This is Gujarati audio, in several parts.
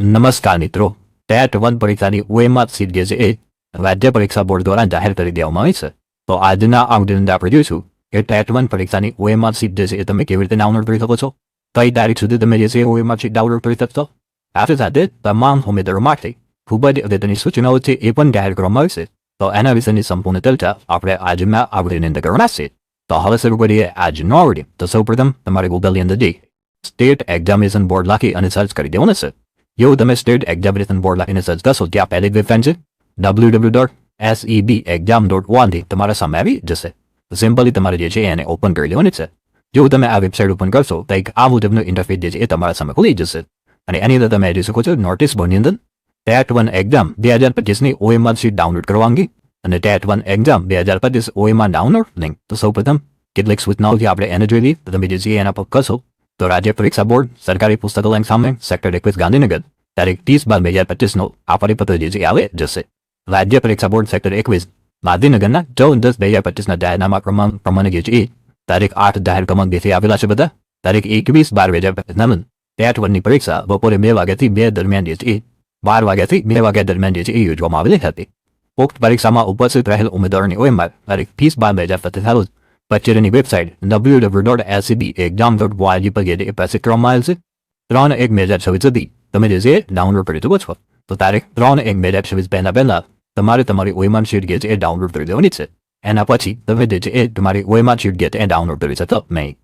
નમસ્કાર મિત્રો. ટેટ વન પરીક્ષાની ઓએમઆર સીટ જે છે એ રાજ્ય પરીક્ષા બોર્ડ દ્વારા જાહેર કરી દેવામાં આવી છે. તો આજના આ વિડીયોની આપણે જોઈશું કે ટેટ વન પરીક્ષાની ઓએમઆર સીટ જે છે એ તમે કેવી રીતે ડાઉનલોડ કરી શકો છો? કઈ તારીખ સુધી તમે જે છે ઓએમઆર સીટ ડાઉનલોડ કરી શકશો? સાથે સાથે તમામ ઉમેદવારો માટે ખૂબ જ અગત્યની સૂચનાઓ છે એ પણ જાહેર કરવામાં આવશે તો એના વિશેની સંપૂર્ણ ચર્ચા આપણે આજના આ વિડીયોની અંદર કરવાના છે. તો હવે શરૂ કરીએ આજનો આવડી તો સૌપ્રથમ તમારે ગૂગલની અંદર જઈ સ્ટેટ એક્ઝામિનેશન બોર્ડ લખી અને સર્ચ કરી દેવાનું છે. જેવું તમે સ્ટેટ એક્ઝામિનેશન બોર્ડ લખીને સર્ચ કરશો ત્યાં પહેલી વેબસાઇટ છે W W dot SEB exam dot ઓનથી તમારા સામે આવી જશે સિમ્પલી તમારે જે છે એને ઓપન કરી લેવાની છે જેવું તમે આ વેબસાઇટ ઓપન કરશો તો એક આ મુજબનું ઇન્ટરફેસ જે છે એ તમારા સામે ખુલી જશે અને એની અંદર તમે જોઈ શકો છો નોટિસ બોર્ડની અંદર ટેટ વન એક્ઝામ બે હજાર પચીસની ઓએમઆર શીટ ડાઉનલોડ કરવા અંગે અને ટેટ વન એક્ઝામ બે હજાર પચીસ ઓએમઆર ડાઉનલોડ લિંક તો સૌપ્રથમ કેટલીક સૂચનાઓથી આપણે એને જોઈ લઈએ તો તમે જે છે એના પર કરશો તો રાજ્ય પરીક્ષા બોર્ડ સરકારી પુસ્તકાલય સામે સેક્ટર એકવીસ ગાંધીનગર તારીખ ત્રીસ બાર બે હજાર પચીસનો આ પરિપત્ર આવે જશે રાજ્ય પરીક્ષા બોર્ડ સેક્ટર એકવીસ ગાંધીનગરના ચૌદ દસ બે હજાર પચીસના જાહેરનામા ક્રમાંક પ્રમાણે જે એ તારીખ આઠ જાહેર ક્રમાંક જેથી આવેલા છે બધા તારીખ એકવીસ બાર બે હજાર પચીસના ટેટ વનની પરીક્ષા બપોરે બે વાગ્યાથી બે દરમિયાન જે છે એ બાર વાગ્યાથી બે વાગ્યા દરમિયાન જે છે યોજવામાં આવેલી હતી ઉક્ત પરીક્ષામાં ઉપસ્થિત રહેલ ઉમેદવારોની ઓએમઆર તારીખ ત્રીસ બાર બે હજાર પચીસ રોજ કચેરીની website W W dot SCB exam dot ORG પર જે છે એ પ્રસિદ્ધ કરવામાં આવેલ છે ત્રણ એક બે હજાર છવ્વીસ સુધી તમે જે છે એ ડાઉનલોડ કરી શકો છો તો તારીખ ત્રણ એક બે હજાર છવ્વીસ પહેલા પહેલા તમારે તમારી ઓએમઆર શીટ જે છે એ ડાઉનલોડ કરી દેવાની છે એના પછી તમે જે છે એ તમારી ઓએમઆર શીટ જે છે એ ડાઉનલોડ કરી શકશો નહીં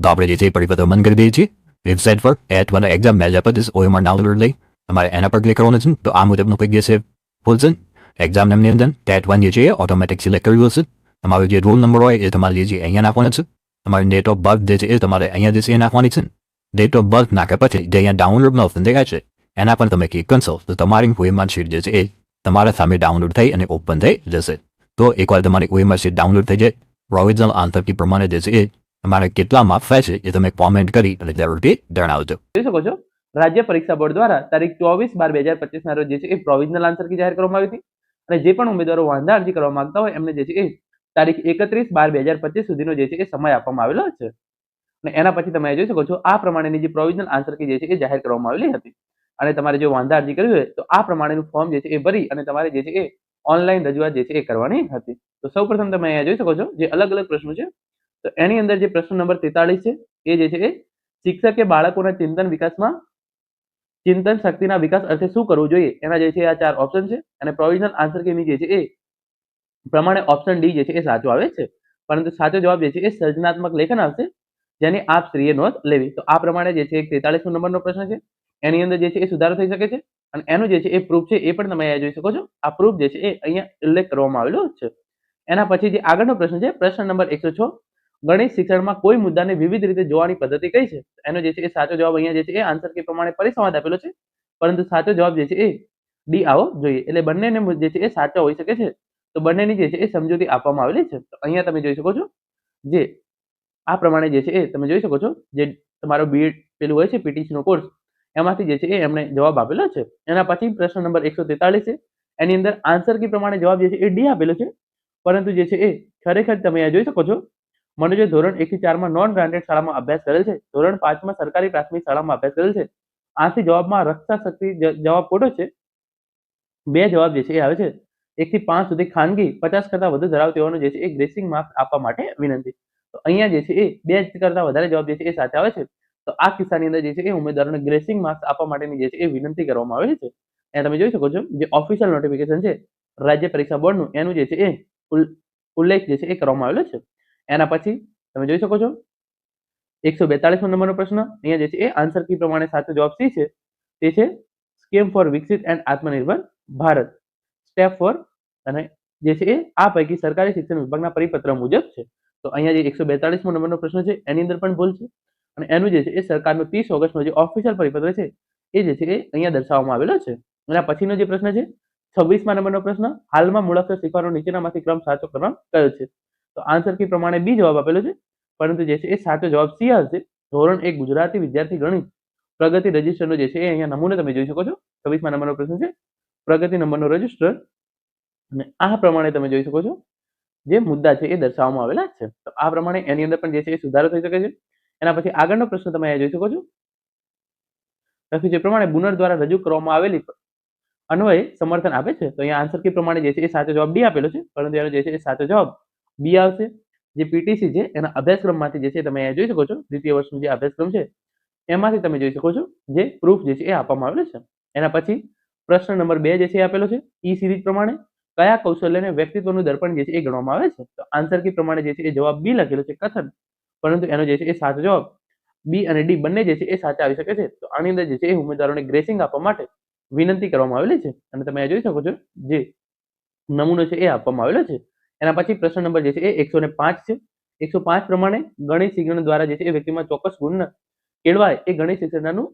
તો આપણે જે છે એ પરિપત્ર બંધ કરી દઈએ છીએ વેબસાઇટ પર એટ વન એક્ઝામ બે હજાર પચીસ ઓએમઆર ડાઉનલોડ લઈ તમારે એના પર ક્લિક કરવાનું છે તો આ મુજબનું કંઈક જે છે ખુલશે એક્ઝામ નામની અંદર ટેટ વન જે છે એ ઓટોમેટિક સિલેક્ટ કર્યું હશે તમારો જે રોલ નંબર હોય એ તમારે જે અહીંયા નાખવાનો છે તમારી ડેટ ઓફ બર્થ જે છે એ તમારે અહીંયા જે છે એ નાખવાની છે ડેટ ઓફ બર્થ નાખ્યા પછી જે અહીંયા ડાઉનલોડનો ઓપ્શન દેખાય છે એના પર તમે ક્લિક કરશો તો તમારી ઓએમઆર શીટ જે છે એ તમારા સામે ડાઉનલોડ થઈ અને ઓપન થઈ જશે તો એકવાર તમારી ઓએમઆર શીટ ડાઉનલોડ થઈ જાય પ્રોવિઝનલ આન્સર કી પ્રમાણે જે છે એ તમારે કેટલા માર્ક થાય છે એ તમે કોમેન્ટ કરી અને જરૂરથી જણાવજો જોઈ શકો છો રાજ્ય પરીક્ષા બોર્ડ દ્વારા તારીખ ચોવીસ બાર બે હજાર પચીસ ના રોજ જે છે એ પ્રોવિઝનલ આન્સર કી જાહેર કરવામાં આવી હતી. અને જે પણ ઉમેદવારો વાંધા અરજી કરવા માંગતા હોય, એમને જે છે એ તારીખ એકત્રીસ બાર બે હજાર પચીસ સુધીનો જે છે એ સમય આપવામાં આવેલો છે. અને એના પછી તમે જોઈ શકો છો, આ પ્રમાણેની જે પ્રોવિઝનલ આન્સર કી જે છે એ જાહેર કરવામાં આવેલી હતી. અને તમારે જો વાંધા અરજી કરવી હોય તો આ પ્રમાણેનું ફોર્મ જે છે એ ભરી અને તમારે જે છે એ ઓનલાઈન રજૂઆત જે છે એ કરવાની હતી. તો સૌ પ્રથમ તમે અહીંયા જોઈ શકો છો, જે અલગ અલગ પ્રશ્નો છે. તો એની અંદર જે પ્રશ્ન નંબર તેતાળીસ છે, એ જે છે એ શિક્ષકે બાળકોના ચિંતન વિકાસમાં ચિંતન શક્તિના વિકાસ અર્થે શું કરવું જોઈએ? એના જે છે આ ચાર ઓપ્શન છે. અને પ્રોવિઝનલ આન્સર કેની જે છે એ પ્રમાણે ઓપ્શન ડી જે છે એ સાચો આવે છે પરંતુ સાચો જવાબ જે છે એ સર્જનાત્મક લેખન આવશે જેની આપ સ્ત્રીએ નોંધ લેવી તો આ પ્રમાણે જે છે એક તેતાળીસ નંબરનો પ્રશ્ન છે એની અંદર જે છે એ સુધારો થઈ શકે છે અને એનું જે છે એ પ્રૂફ છે એ પણ તમે અહીંયા જોઈ શકો છો આ પ્રૂફ જે છે એ અહીંયા ઉલ્લેખ કરવામાં આવેલો છે એના પછી જે આગળનો પ્રશ્ન છે પ્રશ્ન નંબર એકસો છ ગણિત શિક્ષણમાં કોઈ મુદ્દાને વિવિધ રીતે જોવાની પદ્ધતિ કઈ છે એનો જે છે એ સાચો જવાબ અહીંયા જે છે એ આન્સર કે પ્રમાણે પરિસંવાદ આપેલો છે પરંતુ સાચો જવાબ જે છે એ ડી આવો જોઈએ એટલે બંનેને જે છે એ સાચો હોઈ શકે છે તો બંનેની જે છે એ સમજૂતી આપવામાં આવેલી છે. તો અહીંયા તમે જોઈ શકો છો જે આ પ્રમાણે જે છે એ તમે જોઈ શકો છો જે તમારો બીએડ પેલું હોય છે પીટીસી નો કોર્સ એમાંથી જે છે એ એમણે જવાબ આપેલો છે. એના પછી પ્રશ્ન નંબર એકસો છે. એની અંદર આન્સર કી પ્રમાણે જવાબ જે છે એ ડી આપેલો છે. પરંતુ જે છે એ ખરેખર તમે અહીંયા જોઈ શકો છો, મનોજે ધોરણ એક થી ચારમાં નોન ગ્રાન્ટેડ શાળામાં અભ્યાસ કરેલ છે. ધોરણ પાંચમાં સરકારી પ્રાથમિક શાળામાં અભ્યાસ કરેલ છે. આથી જવાબમાં રક્ષા શક્તિ જવાબ ખોટો છે. બે જવાબ જે છે એ આવે છે. એક થી પાંચ સુધી ખાનગી, પચાસ કરતા વધુ ધરાવતી હોવાનું જે છે એ ગ્રેસિંગ માર્ક્સ આપવા માટે વિનંતી. તો અહીંયા જે છે એ બે કરતા વધારે જવાબ જે છે એ સાચા આવે છે. તો આ કિસ્સાની અંદર જે છે એ ઉમેદવારોને ગ્રેસિંગ માર્ક્સ આપવા માટેની જે છે એ વિનંતી કરવામાં આવેલી છે. અહીંયા તમે જોઈ શકો છો જે ઓફિશિયલ નોટિફિકેશન છે, રાજ્ય પરીક્ષા બોર્ડનું, એનું જે છે એ ઉલ્લેખ જે છે એ કરવામાં આવેલો છે. એના પછી તમે જોઈ શકો છો, એકસો બેતાળીસ નંબરનો પ્રશ્ન, અહીંયા જે છે એ આન્સર કી પ્રમાણે સાચો જવાબ સી છે. તે છે, સ્કીમ ફોર વિકસિત એન્ડ આત્મનિર્ભર ભારત. સ્ટેપ ફોર અને જે છે એ આ પૈકી સરકારી શિક્ષણ વિભાગના પરિપત્ર મુજબ છે. તો અહીંયા જે એકસો બેતાળીસ નંબરનો પ્રશ્ન છે, એની અંદર પણ ભૂલ છે. અને એનું જે છે એ સરકારનો ત્રીસ ઓગસ્ટનો જે ઓફિશિયલ પરિપત્ર છે, એ જે છે એ અહીંયા દર્શાવવામાં આવેલો છે. અને પછીનો જે પ્રશ્ન છે, છવ્વીસમા નંબરનો પ્રશ્ન, હાલમાં મૂળાક્ષર શીખવાનો નીચેનામાંથી ક્રમ સાચો ક્રમ કયો છે? તો આન્સર કી પ્રમાણે બી જવાબ આપેલો છે, પરંતુ જે છે એ સાચો જવાબ સી હશે ધોરણ એક ગુજરાતી વિદ્યાર્થી ગણિત પ્રગતિ રજિસ્ટરનો જે છે એ અહીંયા નમૂનો તમે જોઈ શકો છો. છવ્વીસમા નંબરનો પ્રશ્ન છે પ્રગતિ નંબરનો રજિસ્ટર અને આ પ્રમાણે તમે જોઈ શકો છો. જે મુદ્દા છે એ દર્શાવવામાં આવેલા છે. તો આ પ્રમાણે એની અંદર પણ જે છે એ સુધારો થઈ શકે છે. એના પછી આગળનો પ્રશ્ન તમે અહીંયા જોઈ શકો છો. લખ્યું છે પ્રમાણે બુનર દ્વારા રજૂ કરવામાં આવેલી અન્વયે સમર્થન આપે છે. તો અહીંયા આન્સર કી પ્રમાણે જે છે એ સાચો જવાબ ડી આપેલો છે. પરંતુ એનો જે છે એ સાચો જવાબ બી આવશે. જે પીટીસી છે એના અભ્યાસક્રમમાંથી જે છે તમે અહીંયા જોઈ શકો છો. દ્વિતીય વર્ષનો જે અભ્યાસક્રમ છે, એમાંથી તમે જોઈ શકો છો જે પ્રૂફ જે છે એ આપવામાં આવેલું છે. એના પછી પ્રશ્ન નંબર બે જે છે એ આપેલો છે, ઈ સિરીઝ પ્રમાણે કયા કૌશલ્યને વ્યક્તિત્વનું દર્પણ જે છે એ ગણવામાં આવે છે? તો આન્સર કી પ્રમાણે જે છે એ જવાબ બી લખેલો છે કથન. પરંતુ એનો જે છે એ સાચો જવાબ બી અને ડી બંને જે છે એ સાચા આવી શકે છે. તો આની અંદર જે છે એ ઉમેદવારોને ગ્રેસિંગ આપવા માટે વિનંતી કરવામાં આવેલી છે. અને તમે જોઈ શકો છો જે નમૂનો છે એ આપવામાં આવેલો છે. એના પછી પ્રશ્ન નંબર જે છે એ એકસો પાંચ છે. એકસો પાંચ પ્રમાણે ગણિત શિક્ષણ દ્વારા જે છે એ વ્યક્તિમાં ચોક્કસ ગુણ કેળવાય એ ગણિત શિક્ષણનું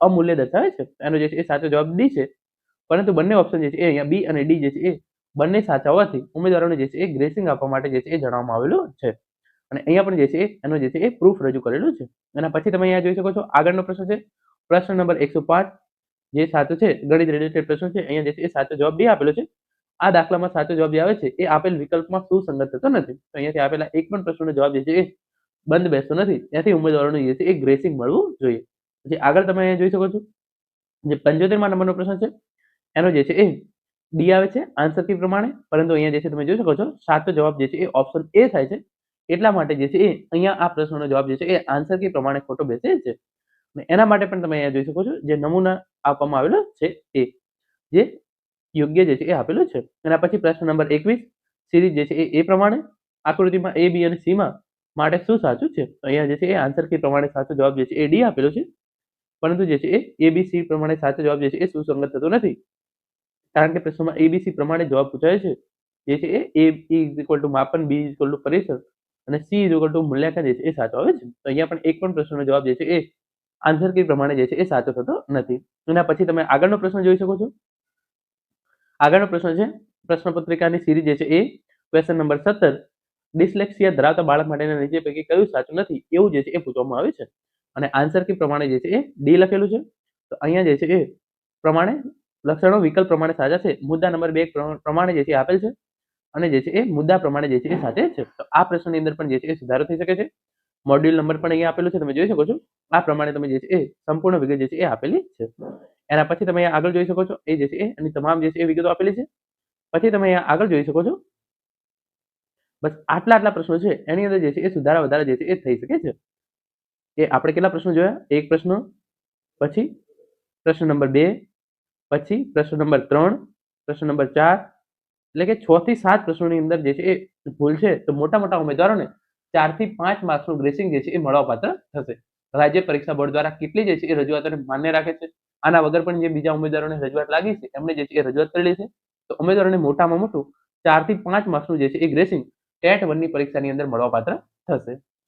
અમૂલ્ય દર્શાવે છે એનો જે છે એ સાચો જવાબ ડી છે પરંતુ બંને ઓપ્શન જે છે એ અહીંયા બી અને ડી જે છે એ બંને સાચા હોવાથી ઉમેદવારોને જે છે એ ગ્રેસિંગ આપવા માટે જે છે એ જણાવવામાં આવેલું છે અને અહીંયા પણ જે છે એનો જે છે એ પ્રૂફ રજૂ કરેલું છે એના પછી તમે અહીંયા જોઈ શકો છો આગળનો પ્રશ્ન છે પ્રશ્ન નંબર એકસો પાંચ જે સાચો છે ગણિત રિલેટેડ પ્રશ્ન છે અહીંયા જે છે એ સાચો જવાબ બી આપેલો છે આ દાખલામાં સાચો જવાબ જે આવે છે એ આપેલ વિકલ્પમાં સુસંગત થતો નથી તો અહીંયાથી આપેલા એક પણ પ્રશ્નનો જવાબ જે છે એ બંધ બેસતો નથી ત્યાંથી ઉમેદવારોને જે છે એ ગ્રેસિંગ મળવું જોઈએ પછી આગળ તમે અહીંયા જોઈ શકો છો જે પંચોતેરમાં નંબરનો પ્રશ્ન છે, એનો જે છે એ ડી આવે છે આન્સર કી પ્રમાણે, પરંતુ અહીંયા જે છે તમે જોઈ શકો છો સાચો જવાબ જે છે એ ઓપ્શન એ થાય છે. એટલા માટે જે છે એ અહીંયા આ પ્રશ્નનો જવાબ જે છે એ આન્સર કી પ્રમાણે ખોટો બેસે છે. અને એના માટે પણ તમે અહીંયા જોઈ શકો છો, જે નમૂના આપવામાં આવેલો છે એ, જે યોગ્ય જે છે એ આપેલો છે. એના પછી પ્રશ્ન નંબર એકવીસ સિરીઝ જે છે એ એ પ્રમાણે, આકૃતિમાં એ બી અને સીમાં માટે શું સાચું છે? અહીંયા જે છે એ આન્સર કી પ્રમાણે સાચો જવાબ જે છે એ ડી આપેલો છે. પરંતુ જે છે એ એબીસી પ્રમાણે સાચો જવાબ જે છે એ સુસંગત થતો નથી. કારણ કે પ્રશ્નમાં એબીસી પ્રમાણે જવાબ પૂછાય છે. જે છે એ એ ઇઝ ઇક્વલ ટુ માપન બી ઇઝ ઇક્વલ ટુ પરિસર અને સી ઇઝ ઇક્વલ ટુ મૂલ્યાંકન જે છે એ સાચો આવે છે. તો અહીંયા પણ એક પણ પ્રશ્નનો જવાબ જે છે એ આન્સર કી પ્રમાણે જે છે એ સાચો થતો નથી. એના પછી તમે આગળનો પ્રશ્ન જોઈ શકો છો. આગળનો પ્રશ્ન છે પ્રશ્ન પત્રિકાની સિરીઝ જે છે એ ક્વેશ્ચન નંબર સત્તર, ડિસ્લેક્સિયા ધરાવતા બાળક માટેના નીચે પૈકી કયું સાચું નથી? એવું જે છે એ પૂછવામાં આવે છે. અને આન્સર કી પ્રમાણે જે છે એ ડી લખેલું છે તો અહીંયા જે છે એ પ્રમાણે લક્ષણો વિકલ્પ પ્રમાણે સાચા છે મુદ્દા નંબર બે પ્રમાણે જે છે આપેલ છે અને જે છે એ મુદ્દા પ્રમાણે જે છે એ સાચે છે તો આ પ્રશ્નની અંદર પણ જે છે એ સુધારો થઈ શકે છે મોડ્યુલ નંબર પણ અહીંયા આપેલું છે તમે જોઈ શકો છો આ પ્રમાણે તમે જે છે એ સંપૂર્ણ વિગત જે છે એ આપેલી છે એના પછી તમે અહીંયા આગળ જોઈ શકો છો એ જે છે એની તમામ જે છે એ વિગતો આપેલી છે પછી તમે અહીંયા આગળ જોઈ શકો છો બસ આટલા આટલા પ્રશ્નો છે એની અંદર જે છે એ સુધારા વધારા જે છે એ થઈ શકે છે એ આપણે કેટલા પ્રશ્નો જોયા? એક પ્રશ્ન, પછી પ્રશ્ન નંબર બે, પછી પ્રશ્ન નંબર ત્રણ, પ્રશ્ન નંબર ચાર, એટલે કે છ થી સાત પ્રશ્નોની અંદર જે છે એ ભૂલ છે, તો મોટા મોટા ઉમેદવારોને ચારથી પાંચ માર્ક્સનું ગ્રેસિંગ જે છે એ મળવાપાત્ર થશે. રાજ્ય પરીક્ષા બોર્ડ દ્વારા કેટલી જે છે એ રજૂઆતોને માન્ય રાખે છે. આના વગર પણ જે બીજા ઉમેદવારોને રજૂઆત લાગી છે એમણે જે છે એ રજૂઆત કરેલી છે. તો ઉમેદવારોને મોટામાં મોટું ચારથી પાંચ માર્ક્સનું જે છે એ ગ્રેસિંગ ટેટ વનની પરીક્ષાની અંદર મળવાપાત્ર થશે.